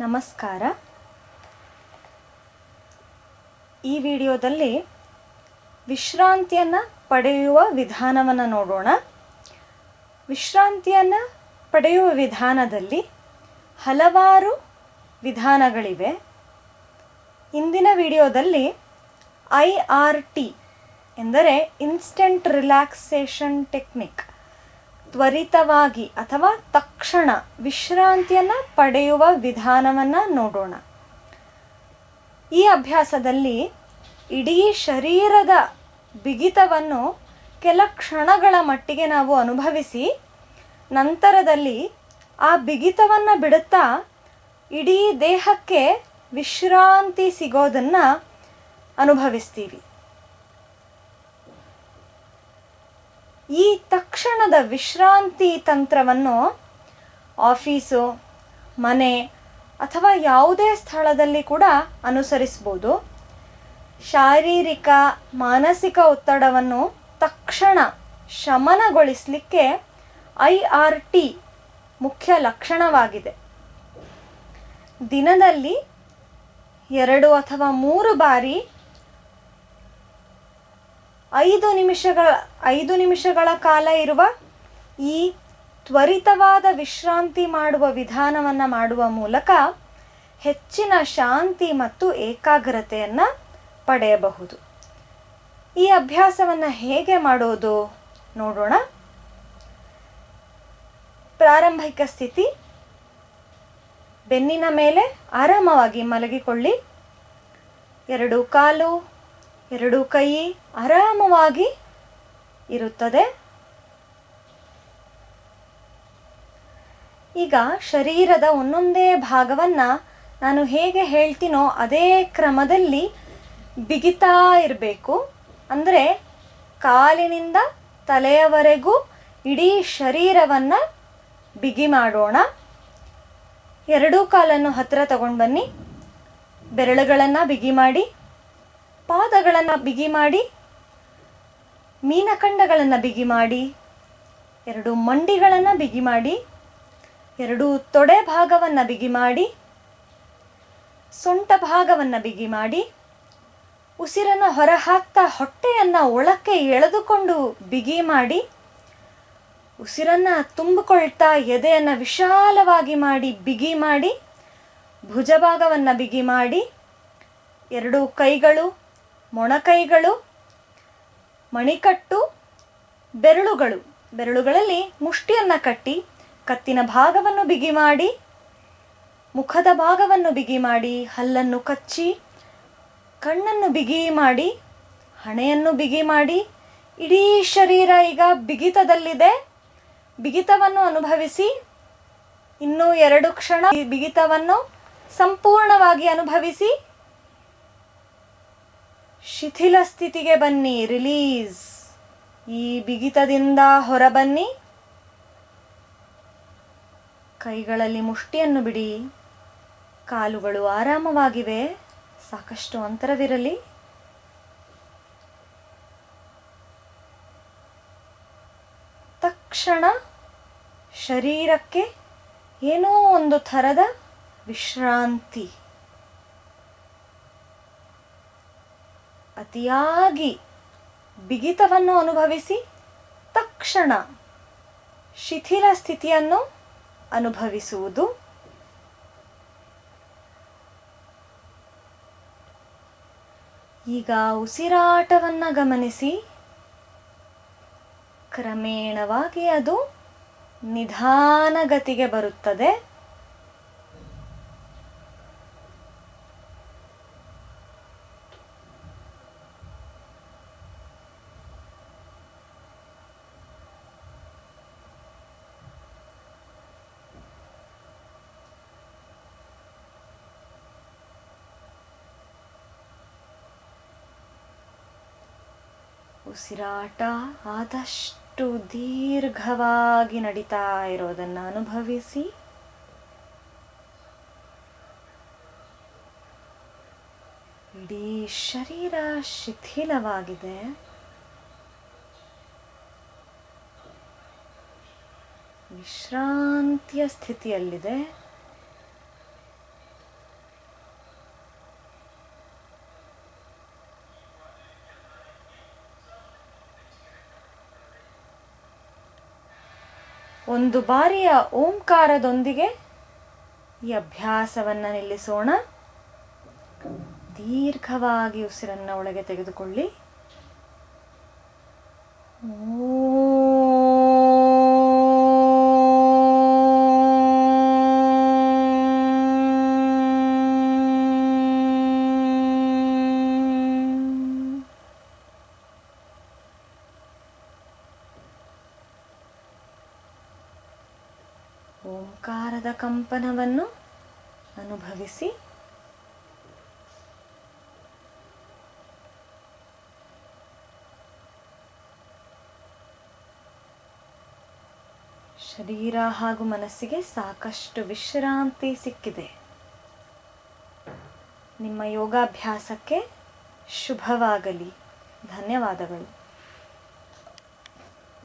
ನಮಸ್ಕಾರ. ಈ ವಿಡಿಯೋದಲ್ಲಿ ವಿಶ್ರಾಂತಿಯನ್ನು ಪಡೆಯುವ ವಿಧಾನವನ್ನು ನೋಡೋಣ. ವಿಶ್ರಾಂತಿಯನ್ನು ಪಡೆಯುವ ವಿಧಾನದಲ್ಲಿ ಹಲವಾರು ವಿಧಾನಗಳಿವೆ. ಇಂದಿನ ವಿಡಿಯೋದಲ್ಲಿ ಐ ಆರ್ ಟಿ, ಎಂದರೆ ಇನ್ಸ್ಟೆಂಟ್ ರಿಲ್ಯಾಕ್ಸೇಷನ್ ಟೆಕ್ನಿಕ್ ತ್ವರಿತವಾಗಿ ಅಥವಾ ತಕ್ಷಣ ವಿಶ್ರಾಂತಿಯನ್ನು ಪಡೆಯುವ ವಿಧಾನವನ್ನು ನೋಡೋಣ. ಈ ಅಭ್ಯಾಸದಲ್ಲಿ ಇಡೀ ಶರೀರದ ಬಿಗಿತವನ್ನು ಕೆಲ ಕ್ಷಣಗಳ ಮಟ್ಟಿಗೆ ನಾವು ಅನುಭವಿಸಿ, ನಂತರದಲ್ಲಿ ಆ ಬಿಗಿತವನ್ನು ಬಿಡುತ್ತಾ ಇಡೀ ದೇಹಕ್ಕೆ ವಿಶ್ರಾಂತಿ ಸಿಗೋದನ್ನು ಅನುಭವಿಸ್ತೀವಿ. ಈ ತಕ್ಷಣದ ವಿಶ್ರಾಂತಿ ತಂತ್ರವನ್ನು ಆಫೀಸು, ಮನೆ ಅಥವಾ ಯಾವುದೇ ಸ್ಥಳದಲ್ಲಿ ಕೂಡ ಅನುಸರಿಸ್ಬೋದು. ಶಾರೀರಿಕ, ಮಾನಸಿಕ ಒತ್ತಡವನ್ನು ತಕ್ಷಣ ಶಮನಗೊಳಿಸಲಿಕ್ಕೆ ಐ ಆರ್ ಟಿ ಮುಖ್ಯ ಲಕ್ಷಣವಾಗಿದೆ. ದಿನದಲ್ಲಿ ಎರಡು ಅಥವಾ ಮೂರು ಬಾರಿ ಐದು ನಿಮಿಷಗಳ ಐದು ನಿಮಿಷಗಳ ಕಾಲ ಇರುವ ಈ ತ್ವರಿತವಾದ ವಿಶ್ರಾಂತಿ ಮಾಡುವ ವಿಧಾನವನ್ನು ಮಾಡುವ ಮೂಲಕ ಹೆಚ್ಚಿನ ಶಾಂತಿ ಮತ್ತು ಏಕಾಗ್ರತೆಯನ್ನು ಪಡೆಯಬಹುದು. ಈ ಅಭ್ಯಾಸವನ್ನು ಹೇಗೆ ಮಾಡೋದು ನೋಡೋಣ. ಪ್ರಾರಂಭಿಕ ಸ್ಥಿತಿ, ಬೆನ್ನಿನ ಮೇಲೆ ಆರಾಮವಾಗಿ ಮಲಗಿಕೊಳ್ಳಿ. ಎರಡು ಕಾಲು ಎರಡು ಕೈ ಆರಾಮವಾಗಿ ಇರುತ್ತದೆ. ಈಗ ಶರೀರದ ಒಂದೊಂದೇ ಭಾಗವನ್ನು ನಾನು ಹೇಗೆ ಹೇಳ್ತೀನೋ ಅದೇ ಕ್ರಮದಲ್ಲಿ ಬಿಗಿತಾ ಇರಬೇಕು. ಅಂದರೆ ಕಾಲಿನಿಂದ ತಲೆಯವರೆಗೂ ಇಡೀ ಶರೀರವನ್ನು ಬಿಗಿ ಮಾಡೋಣ. ಎರಡೂ ಕಾಲನ್ನು ಹತ್ತಿರ ತಗೊಂಡು ಬನ್ನಿ. ಬೆರಳುಗಳನ್ನು ಬಿಗಿ ಮಾಡಿ. ಪಾದಗಳನ್ನು ಬಿಗಿ ಮಾಡಿ ಮೀನಖಂಡಗಳನ್ನು ಬಿಗಿ ಮಾಡಿ, ಎರಡು ಮಂಡಿಗಳನ್ನು ಬಿಗಿ ಮಾಡಿ, ಎರಡು ತೊಡೆ ಭಾಗವನ್ನು ಬಿಗಿ ಮಾಡಿ, ಸೊಂಟ ಭಾಗವನ್ನು ಬಿಗಿ ಮಾಡಿ, ಉಸಿರನ್ನು ಹೊರಹಾಕ್ತಾ ಹೊಟ್ಟೆಯನ್ನು ಒಳಕ್ಕೆ ಎಳೆದುಕೊಂಡು ಬಿಗಿ ಮಾಡಿ, ಉಸಿರನ್ನು ತುಂಬಿಕೊಳ್ತಾ ಎದೆಯನ್ನು ವಿಶಾಲವಾಗಿ ಮಾಡಿ ಬಿಗಿ ಮಾಡಿ, ಭುಜಭಾಗವನ್ನು ಬಿಗಿ ಮಾಡಿ, ಎರಡು ಕೈಗಳು ಮೊಣಕೈಗಳು, ಮಣಿಕಟ್ಟು, ಬೆರಳುಗಳು. ಬೆರಳುಗಳಲ್ಲಿ ಮುಷ್ಟಿಯನ್ನು ಕಟ್ಟಿ, ಕತ್ತಿನ ಭಾಗವನ್ನು ಬಿಗಿ ಮಾಡಿ, ಮುಖದ ಭಾಗವನ್ನು ಬಿಗಿ ಮಾಡಿ, ಹಲ್ಲನ್ನು ಕಚ್ಚಿ, ಕಣ್ಣನ್ನು ಬಿಗಿ ಮಾಡಿ, ಹಣೆಯನ್ನು ಬಿಗಿ ಮಾಡಿ, ಇಡೀ ಶರೀರ ಈಗ ಬಿಗಿತದಲ್ಲಿದೆ. ಬಿಗಿತವನ್ನು ಅನುಭವಿಸಿ, ಇನ್ನೂ ಎರಡು ಕ್ಷಣ ಈ ಬಿಗಿತವನ್ನು ಸಂಪೂರ್ಣವಾಗಿ ಅನುಭವಿಸಿ ಶಿಥಿಲ ಸ್ಥಿತಿಗೆ ಬನ್ನಿ, ರಿಲೀಸ್. ಈ ಬಿಗಿತದಿಂದ ಹೊರಬನ್ನಿ. ಕೈಗಳಲ್ಲಿ ಮುಷ್ಟಿಯನ್ನು ಬಿಡಿ. ಕಾಲುಗಳು ಆರಾಮವಾಗಿವೆ. ಸಾಕಷ್ಟು ಅಂತರವಿರಲಿ. ತಕ್ಷಣ ಶರೀರಕ್ಕೆ ಏನೋ ಒಂದು ಥರದ ವಿಶ್ರಾಂತಿ. ಅತಿಯಾಗಿ ಬಿಗಿತವನ್ನು ಅನುಭವಿಸಿ ತಕ್ಷಣ ಶಿಥಿಲ ಸ್ಥಿತಿಯನ್ನು ಅನುಭವಿಸುವುದು. ಈಗ ಉಸಿರಾಟವನ್ನು ಗಮನಿಸಿ. ಕ್ರಮೇಣವಾಗಿ ಅದು ನಿಧಾನಗತಿಗೆ ಬರುತ್ತದೆ. ಉಸಿರಾಟ ಆದಷ್ಟು ದೀರ್ಘವಾಗಿ ನಡೀತಾ ಇರೋದನ್ನು ಅನುಭವಿಸಿ. ಇಡೀ ಶರೀರ ಶಿಥಿಲವಾಗಿದೆ. ವಿಶ್ರಾಂತಿಯ ಸ್ಥಿತಿಯಲ್ಲಿದೆ. ಒಂದು ಬಾರಿಯ ಓಂಕಾರದೊಂದಿಗೆ ಈ ಅಭ್ಯಾಸವನ್ನು ನಿಲ್ಲಿಸೋಣ. ದೀರ್ಘವಾಗಿ ಉಸಿರನ್ನು ಒಳಗೆ ತೆಗೆದುಕೊಳ್ಳಿ. ಓಂಕಾರದ ಕಂಪನವನ್ನು ಅನುಭವಿಸಿ. ಶರೀರ ಹಾಗೂ ಮನಸ್ಸಿಗೆ ಸಾಕಷ್ಟು ವಿಶ್ರಾಂತಿ ಸಿಕ್ಕಿದೆ. ನಿಮ್ಮ ಯೋಗಾಭ್ಯಾಸಕ್ಕೆ ಶುಭವಾಗಲಿ. ಧನ್ಯವಾದಗಳು.